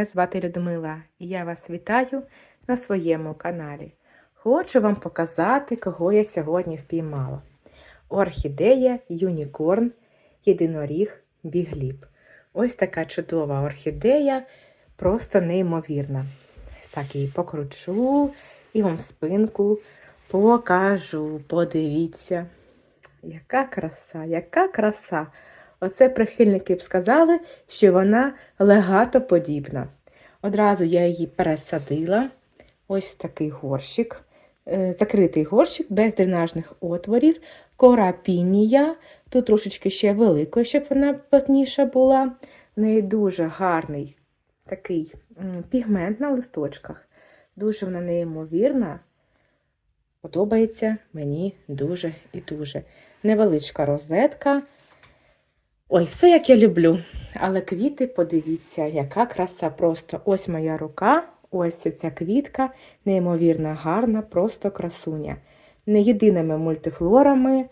Мене звати Людмила і я вас вітаю на своєму каналі. Хочу вам показати, кого я сьогодні впіймала. Орхідея Юнікорн, єдиноріг Бігліб. Ось така чудова орхідея, просто неймовірна. Так її покручу і вам спинку покажу. Подивіться, яка краса, яка краса! Оце прихильники б сказали, що вона легатоподібна. Одразу я її пересадила. Ось такий горщик. Е, Закритий горщик без дренажних отворів. Кора пінія. Тут трошечки ще великою, щоб вона плотніша була. В неї дуже гарний такий пігмент на листочках. Дуже вона неймовірна. Подобається мені дуже і дуже. Невеличка розетка. Ой, все як я люблю. Але квіти, подивіться, яка краса просто. Ось моя рука, ось ця квітка, неймовірно гарна, просто красуня. Не єдиними мультифлорами,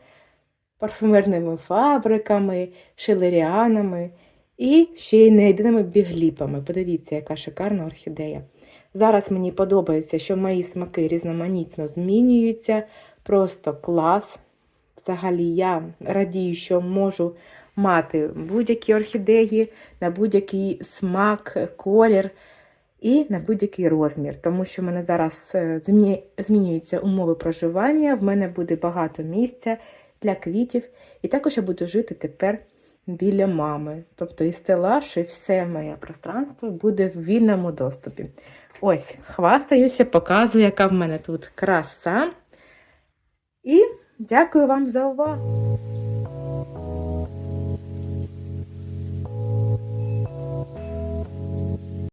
парфумерними фабриками, шилеріанами і ще й не єдиними бігліпами. Подивіться, яка шикарна орхідея. Зараз мені подобається, що мої смаки різноманітно змінюються. Просто клас. Взагалі я радію, що можу мати будь-які орхідеї на будь-який смак, колір і на будь-який розмір. Тому що в мене зараз е, змінюються умови проживання, в мене буде багато місця для квітів. І також я буду жити тепер біля мами. Тобто і стелаж, і все моє пространство буде в вільному доступі. Ось, хвастаюся, показую, яка в мене тут краса. І дякую вам за увагу!